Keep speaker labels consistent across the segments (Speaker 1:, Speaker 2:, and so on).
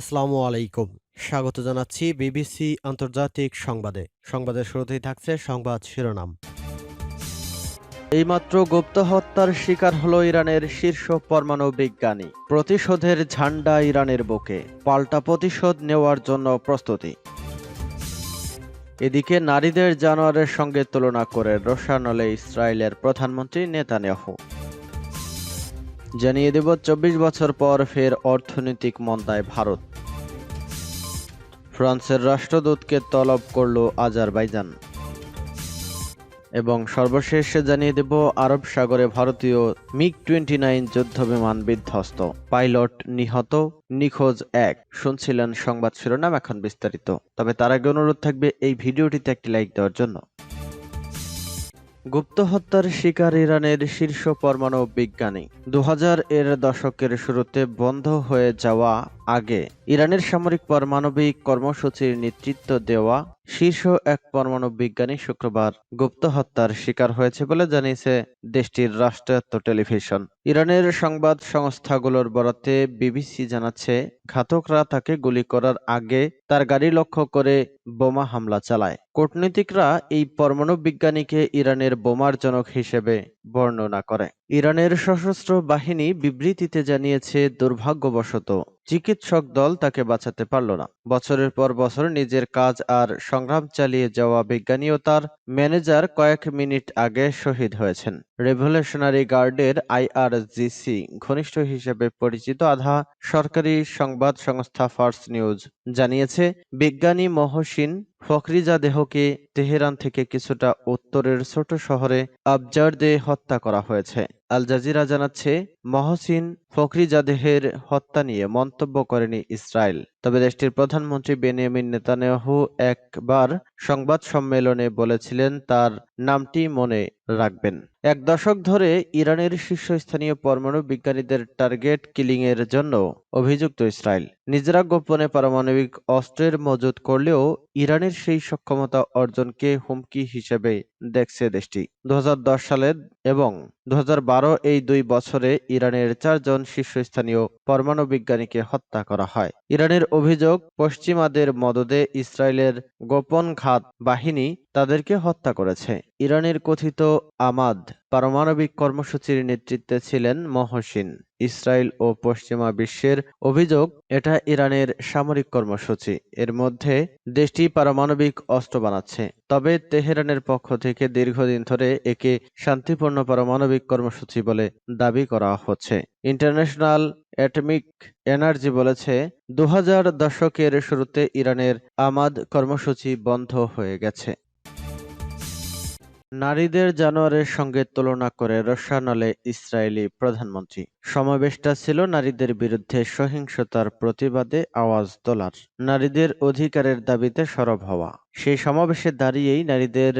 Speaker 1: আসসালামু আলাইকুম স্বাগত জানাচ্ছি বিবিসি আন্তর্জাতিক সংবাদে সংবাদের শুরুতেই থাকছে সংবাদ শিরোনাম এইমাত্র গুপ্ত হত্যার শিকার হল ইরানের শীর্ষ পরমাণু বিজ্ঞানী প্রতিশোধের ঝান্ডা ইরানের বুকে পাল্টা প্রতিশোধ নেওয়ার জন্য প্রস্তুতি এদিকে নারীদের জানোয়ারের সঙ্গে তুলনা করে রোশানলে ইসরায়েলের প্রধানমন্ত্রী নেতানিয়াহু জানিয়ে দেব চব্বিশ বছর পর ফের অর্থনৈতিক মন্দায় ভারত ফ্রান্সের রাষ্ট্রদূতকে তলব করল আজারবাইজান এবং সর্বশেষ জানিয়ে দেব আরব সাগরে ভারতীয় মিগ টোয়েন্টি নাইন বিমান বিধ্বস্ত পাইলট নিহত নিখোঁজ এক শুনছিলেন সংবাদ শিরোনাম এখন বিস্তারিত তবে তার আগে অনুরোধ থাকবে এই ভিডিওটিতে একটি লাইক দেওয়ার জন্য গুপ্ত হত্যার শিকার ইরানের শীর্ষ পরমাণু বিজ্ঞানী দু এর দশকের শুরুতে বন্ধ হয়ে যাওয়া আগে ইরানের সামরিক পারমাণবিক কর্মসূচির নেতৃত্ব দেওয়া শীর্ষ এক পরমাণু বিজ্ঞানী শুক্রবার গুপ্ত হত্যার শিকার হয়েছে বলে জানিয়েছে দেশটির রাষ্ট্রায়ত্ত টেলিভিশন ইরানের সংবাদ সংস্থাগুলোর বরাতে বিবিসি জানাচ্ছে ঘাতকরা তাকে গুলি করার আগে তার গাড়ি লক্ষ্য করে বোমা হামলা চালায় কূটনীতিকরা এই পরমাণু বিজ্ঞানীকে ইরানের বোমার জনক হিসেবে বর্ণনা করে ইরানের সশস্ত্র বাহিনী বিবৃতিতে জানিয়েছে দুর্ভাগ্যবশত চিকিৎসক দল তাকে বাঁচাতে পারল না বছরের পর বছর নিজের কাজ আর সংগ্রাম চালিয়ে যাওয়া বিজ্ঞানী ও তার ম্যানেজার কয়েক মিনিট আগে শহীদ হয়েছেন রেভলিউশনারি গার্ডের আইআরজিসি ঘনিষ্ঠ হিসেবে পরিচিত আধা সরকারি সংবাদ সংস্থা ফার্স্ট নিউজ জানিয়েছে বিজ্ঞানী মহসিন দেহকে তেহরান থেকে কিছুটা উত্তরের ছোট শহরে আবজারদে হত্যা করা হয়েছে আল জাজিরা জানাচ্ছে মহসিন ফখরিজাদেহের হত্যা নিয়ে মন্তব্য করেনি ইসরায়েল তবে দেশটির প্রধানমন্ত্রী বেনিয়ামিন নেতানিয়াহু একবার সংবাদ সম্মেলনে বলেছিলেন তার নামটি মনে রাখবেন এক দশক ধরে ইরানের শীর্ষস্থানীয় পরমাণু বিজ্ঞানীদের টার্গেট কিলিংয়ের জন্য অভিযুক্ত ইসরায়েল নিজেরা গোপনে পারমাণবিক অস্ত্রের মজুদ করলেও ইরানের সেই সক্ষমতা অর্জনকে হুমকি হিসেবে দেখছে দেশটি দু সালে এবং দু আরও এই দুই বছরে ইরানের চারজন শীর্ষস্থানীয় পরমাণু বিজ্ঞানীকে হত্যা করা হয় ইরানের অভিযোগ পশ্চিমাদের মদদে ইসরায়েলের গোপন ঘাত বাহিনী তাদেরকে হত্যা করেছে ইরানের কথিত আমাদ পারমাণবিক কর্মসূচির নেতৃত্বে ছিলেন মহসিন ইসরায়েল ও পশ্চিমা বিশ্বের অভিযোগ এটা ইরানের সামরিক কর্মসূচি এর মধ্যে দেশটি পারমাণবিক অস্ত্র বানাচ্ছে তবে তেহরানের পক্ষ থেকে দীর্ঘদিন ধরে একে শান্তিপূর্ণ পারমাণবিক কর্মসূচি বলে দাবি করা হচ্ছে ইন্টারন্যাশনাল অ্যাটমিক এনার্জি বলেছে দু দশকের শুরুতে ইরানের আমাদ কর্মসূচি বন্ধ হয়ে গেছে নারীদের জানোয়ারের সঙ্গে তুলনা করে রসানলে ইসরায়েলি প্রধানমন্ত্রী সমাবেশটা ছিল নারীদের বিরুদ্ধে সহিংসতার প্রতিবাদে আওয়াজ তোলার নারীদের অধিকারের দাবিতে সরব হওয়া সেই সমাবেশে দাঁড়িয়েই নারীদের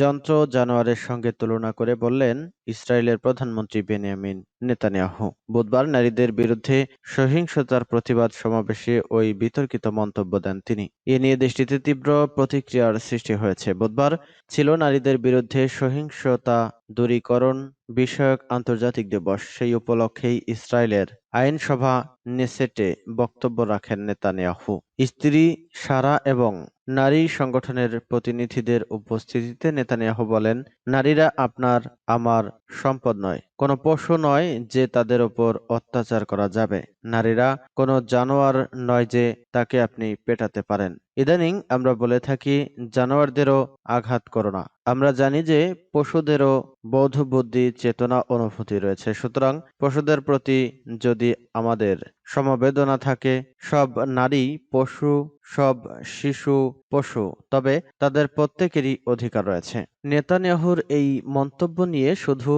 Speaker 1: যন্ত্র জানোয়ারের সঙ্গে তুলনা করে বললেন ইসরায়েলের প্রধানমন্ত্রী বেনিয়ামিন নেতানিয়াহু বুধবার নারীদের বিরুদ্ধে সহিংসতার প্রতিবাদ সমাবেশে ওই বিতর্কিত মন্তব্য দেন তিনি এ নিয়ে দেশটিতে তীব্র প্রতিক্রিয়ার সৃষ্টি হয়েছে বুধবার ছিল নারীদের বিরুদ্ধে সহিংসতা দূরীকরণ বিষয়ক আন্তর্জাতিক দিবস সেই উপলক্ষেই ইসরায়েলের আইনসভা নেসেটে বক্তব্য রাখেন নেতানিয়াহু স্ত্রী সারা এবং নারী সংগঠনের প্রতিনিধিদের উপস্থিতিতে নেতানিয়াহু বলেন নারীরা আপনার আমার সম্পদ নয় কোনো পশু নয় যে তাদের ওপর অত্যাচার করা যাবে নারীরা কোনো জানোয়ার নয় যে তাকে আপনি পেটাতে পারেন ইদানিং আমরা বলে থাকি জানোয়ারদেরও আঘাত করো না আমরা জানি যে পশুদেরও বৌদ্ধ বুদ্ধি চেতনা অনুভূতি রয়েছে সুতরাং পশুদের প্রতি যদি আমাদের সমবেদনা থাকে সব নারী পশু সব শিশু পশু তবে তাদের প্রত্যেকেরই অধিকার রয়েছে নেতানিয়াহুর এই মন্তব্য নিয়ে শুধু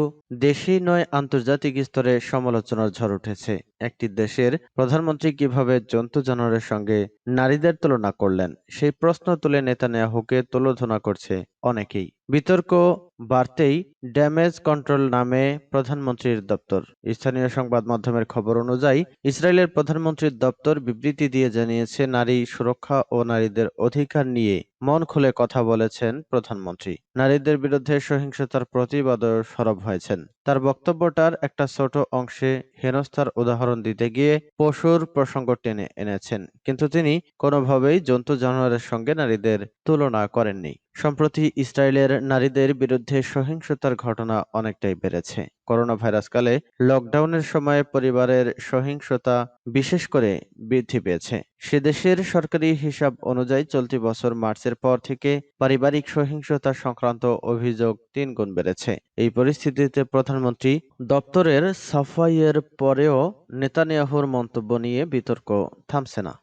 Speaker 1: দেশেই নয় আন্তর্জাতিক স্তরে সমালোচনার ঝড় উঠেছে একটি দেশের প্রধানমন্ত্রী কিভাবে জন্তু জানোয়ারের সঙ্গে নারীদের তুলনা করলেন সেই প্রশ্ন তুলে নেতানিয়াহুকে তুলোধনা করছে অনেকেই বিতর্ক বাড়তেই ড্যামেজ কন্ট্রোল নামে প্রধানমন্ত্রীর দপ্তর স্থানীয় সংবাদ মাধ্যমের খবর অনুযায়ী ইসরায়েলের প্রধানমন্ত্রীর দপ্তর বিবৃতি দিয়ে জানিয়েছে নারী সুরক্ষা ও নারীদের অধিকার নিয়ে মন খুলে কথা বলেছেন প্রধানমন্ত্রী নারীদের বিরুদ্ধে সহিংসতার প্রতিবাদও সরব হয়েছেন তার বক্তব্যটার একটা ছোট অংশে হেনস্থার উদাহরণ দিতে গিয়ে পশুর প্রসঙ্গ টেনে এনেছেন কিন্তু তিনি কোনোভাবেই জন্তু জানোয়ারের সঙ্গে নারীদের তুলনা করেননি সম্প্রতি ইসরায়েলের নারীদের বিরুদ্ধে সহিংসতার ঘটনা অনেকটাই বেড়েছে করোনা ভাইরাসকালে লকডাউনের সময় পরিবারের সহিংসতা বিশেষ করে বৃদ্ধি পেয়েছে সে দেশের সরকারি হিসাব অনুযায়ী চলতি বছর মার্চের পর থেকে পারিবারিক সহিংসতা সংক্রান্ত অভিযোগ তিন গুণ বেড়েছে এই পরিস্থিতিতে প্রধানমন্ত্রী দপ্তরের সাফাইয়ের পরেও নেতানিয়াহুর মন্তব্য নিয়ে বিতর্ক থামছে না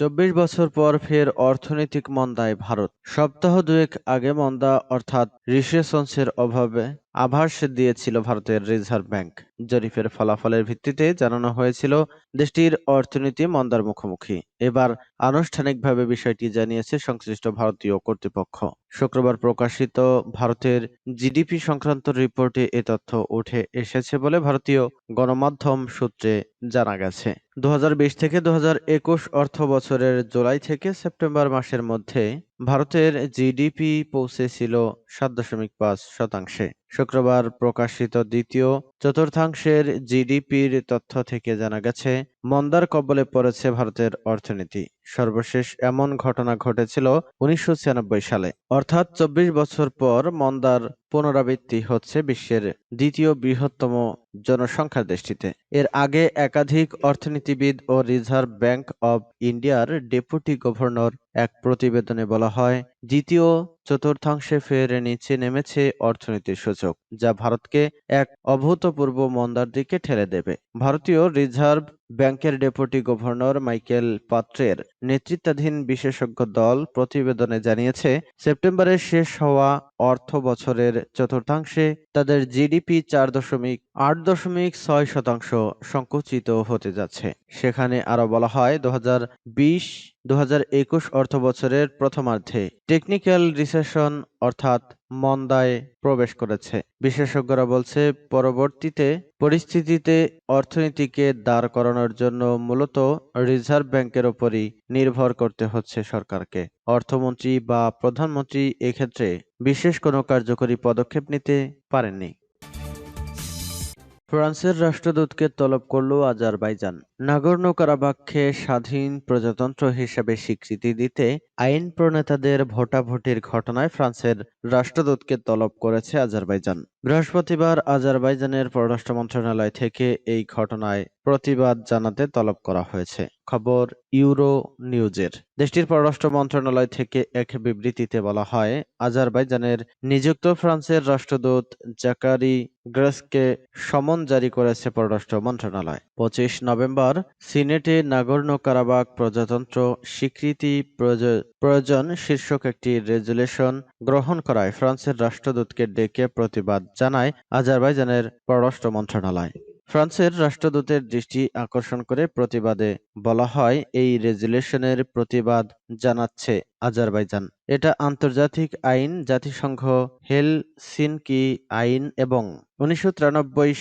Speaker 1: চব্বিশ বছর পর ফের অর্থনৈতিক মন্দায় ভারত সপ্তাহ দুয়েক আগে মন্দা অর্থাৎ রিসেশনসের অভাবে আভাস দিয়েছিল ভারতের রিজার্ভ ব্যাংক জরিপের ফলাফলের ভিত্তিতে জানানো হয়েছিল দেশটির অর্থনীতি মন্দার মুখোমুখি এবার আনুষ্ঠানিকভাবে বিষয়টি জানিয়েছে সংশ্লিষ্ট ভারতীয় কর্তৃপক্ষ শুক্রবার প্রকাশিত ভারতের জিডিপি সংক্রান্ত রিপোর্টে এ তথ্য উঠে এসেছে বলে ভারতীয় গণমাধ্যম সূত্রে জানা গেছে দু থেকে দু অর্থ বছরের জুলাই থেকে সেপ্টেম্বর মাসের মধ্যে ভারতের জিডিপি পৌঁছেছিল সাত দশমিক পাঁচ শতাংশে শুক্রবার প্রকাশিত দ্বিতীয় চতুর্থাংশের জিডিপির তথ্য থেকে জানা গেছে মন্দার কবলে পড়েছে ভারতের অর্থনীতি সর্বশেষ এমন ঘটনা ঘটেছিল উনিশশো সালে অর্থাৎ চব্বিশ বছর পর মন্দার পুনরাবৃত্তি হচ্ছে বিশ্বের দ্বিতীয় বৃহত্তম জনসংখ্যার দেশটিতে এর আগে একাধিক অর্থনীতিবিদ ও রিজার্ভ ব্যাংক অব ইন্ডিয়ার ডেপুটি গভর্নর এক প্রতিবেদনে বলা হয় দ্বিতীয় চতুর্থাংশে ফের নিচে নেমেছে অর্থনীতির সূচক যা ভারতকে এক অভূতপূর্ব মন্দার দিকে ঠেলে দেবে ভারতীয় রিজার্ভ ব্যাংকের ডেপুটি গভর্নর মাইকেল পাত্রের নেতৃত্বাধীন বিশেষজ্ঞ দল প্রতিবেদনে জানিয়েছে সেপ্টেম্বরের শেষ হওয়া অর্থ বছরের চতুর্থাংশে তাদের জিডিপি চার দশমিক আট দশমিক ছয় শতাংশ সংকুচিত হতে যাচ্ছে সেখানে আরও বলা হয় দু হাজার বিশ দু হাজার একুশ অর্থ বছরের প্রথমার্ধে টেকনিক্যাল রিসেশন অর্থাৎ মন্দায় প্রবেশ করেছে বিশেষজ্ঞরা বলছে পরবর্তীতে পরিস্থিতিতে অর্থনীতিকে দাঁড় করানোর জন্য মূলত রিজার্ভ ব্যাংকের ওপরই নির্ভর করতে হচ্ছে সরকারকে অর্থমন্ত্রী বা প্রধানমন্ত্রী এক্ষেত্রে বিশেষ কোনো কার্যকরী পদক্ষেপ নিতে পারেননি ফ্রান্সের রাষ্ট্রদূতকে তলব করল আজারবাইজান নাগরনো কারাবাক্ষে স্বাধীন প্রজাতন্ত্র হিসেবে স্বীকৃতি দিতে আইন প্রণেতাদের ভোটাভুটির ঘটনায় ফ্রান্সের রাষ্ট্রদূতকে তলব করেছে আজারবাইজান বৃহস্পতিবার আজারবাইজানের পররাষ্ট্র মন্ত্রণালয় থেকে এই ঘটনায় প্রতিবাদ জানাতে তলব করা হয়েছে খবর ইউরো নিউজের দেশটির পররাষ্ট্র মন্ত্রণালয় থেকে এক বিবৃতিতে বলা হয় আজারবাইজানের নিযুক্ত ফ্রান্সের রাষ্ট্রদূত জাকারি গ্রেসকে সমন জারি করেছে পররাষ্ট্র মন্ত্রণালয় পঁচিশ নভেম্বর সিনেটে নাগর্ণ কারাবাক প্রজাতন্ত্র স্বীকৃতি প্রয়োজন শীর্ষক একটি রেজুলেশন গ্রহণ করায় ফ্রান্সের রাষ্ট্রদূতকে ডেকে প্রতিবাদ জানায় আজারবাইজানের পররাষ্ট্র মন্ত্রণালয় ফ্রান্সের রাষ্ট্রদূতের দৃষ্টি আকর্ষণ করে প্রতিবাদে বলা হয় এই রেজুলেশনের প্রতিবাদ জানাচ্ছে আজারবাইজান এটা আন্তর্জাতিক আইন জাতিসংঘ হেল সিনকি আইন এবং উনিশশো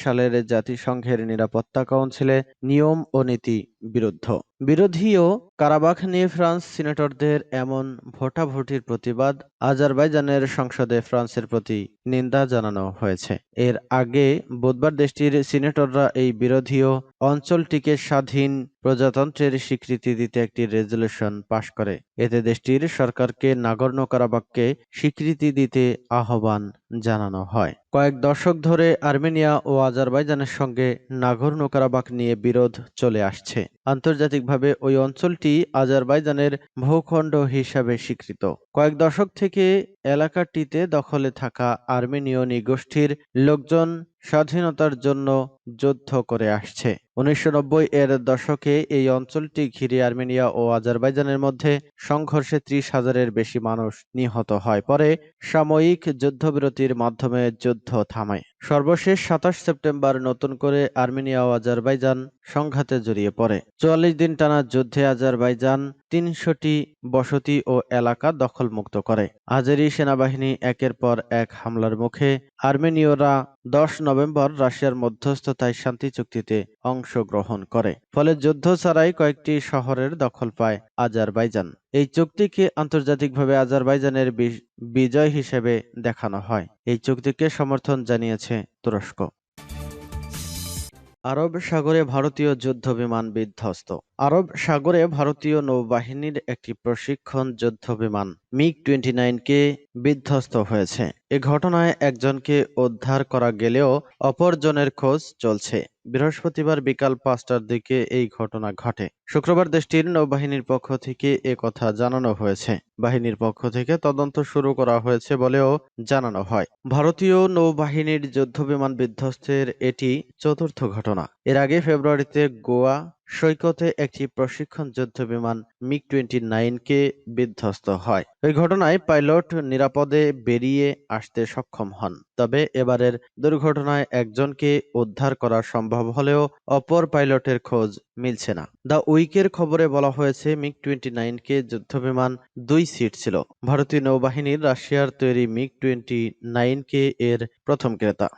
Speaker 1: সালের জাতিসংঘের নিরাপত্তা কাউন্সিলে নিয়ম ও নীতি বিরুদ্ধ বিরোধীও কারাবাখ নিয়ে ফ্রান্স সিনেটরদের এমন ভোটাভুটির প্রতিবাদ আজারবাইজানের সংসদে ফ্রান্সের প্রতি নিন্দা জানানো হয়েছে এর আগে বুধবার দেশটির সিনেটররা এই বিরোধীয় অঞ্চলটিকে স্বাধীন প্রজাতন্ত্র গণতন্ত্রের স্বীকৃতি দিতে একটি রেজুলেশন পাশ করে এতে দেশটির সরকারকে নাগর্ণ কারাবাককে স্বীকৃতি দিতে আহ্বান জানানো হয় কয়েক দশক ধরে আর্মেনিয়া ও আজারবাইজানের সঙ্গে নাগর কারাবাক নিয়ে বিরোধ চলে আসছে আন্তর্জাতিকভাবে ওই অঞ্চলটি আজারবাইজানের ভূখণ্ড হিসাবে স্বীকৃত কয়েক দশক থেকে এলাকাটিতে দখলে থাকা আর্মেনীয় নিগোষ্ঠীর লোকজন স্বাধীনতার জন্য যুদ্ধ করে আসছে উনিশশো এর দশকে এই অঞ্চলটি ঘিরে আর্মেনিয়া ও আজারবাইজানের মধ্যে সংঘর্ষে ত্রিশ হাজারের বেশি মানুষ নিহত হয় পরে সাময়িক যুদ্ধবিরতির মাধ্যমে যুদ্ধ থামায় সর্বশেষ সাতাশ সেপ্টেম্বর নতুন করে আর্মেনিয়া ও আজারবাইজান সংঘাতে জড়িয়ে পড়ে চুয়াল্লিশ দিন টানা যুদ্ধে আজারবাইজান তিনশোটি বসতি ও এলাকা দখলমুক্ত করে আজেরি সেনাবাহিনী একের পর এক হামলার মুখে আর্মেনীয়রা দশ নভেম্বর রাশিয়ার মধ্যস্থতায় শান্তি চুক্তিতে অংশগ্রহণ করে ফলে যুদ্ধ ছাড়াই কয়েকটি শহরের দখল পায় আজারবাইজান এই চুক্তিকে আন্তর্জাতিকভাবে আজারবাইজানের বিজয় হিসেবে দেখানো হয় এই চুক্তিকে সমর্থন জানিয়েছে তুরস্ক আরব সাগরে ভারতীয় যুদ্ধ বিমান বিধ্বস্ত আরব সাগরে ভারতীয় নৌবাহিনীর একটি প্রশিক্ষণ যুদ্ধ বিমান মিগ টোয়েন্টি নাইনকে বিধ্বস্ত হয়েছে এ ঘটনায় একজনকে উদ্ধার করা গেলেও অপরজনের খোঁজ চলছে বৃহস্পতিবার বিকাল পাঁচটার দিকে এই ঘটনা ঘটে শুক্রবার দেশটির নৌবাহিনীর পক্ষ থেকে এ কথা জানানো হয়েছে বাহিনীর পক্ষ থেকে তদন্ত শুরু করা হয়েছে বলেও জানানো হয় ভারতীয় নৌবাহিনীর যুদ্ধ বিমান বিধ্বস্তের এটি চতুর্থ ঘটনা এর আগে ফেব্রুয়ারিতে গোয়া সৈকতে একটি প্রশিক্ষণ যুদ্ধ বিমান মিগ টোয়েন্টি নাইনকে বিধ্বস্ত হয় ওই ঘটনায় পাইলট নিরাপদে বেরিয়ে আসতে সক্ষম হন তবে এবারের দুর্ঘটনায় একজনকে উদ্ধার করা সম্ভব হলেও অপর পাইলটের খোঁজ মিলছে না দ্য উইকের খবরে বলা হয়েছে মিগ টোয়েন্টি নাইনকে যুদ্ধবিমান দুই সিট ছিল ভারতীয় নৌবাহিনীর রাশিয়ার তৈরি মিগ টোয়েন্টি নাইনকে এর প্রথম ক্রেতা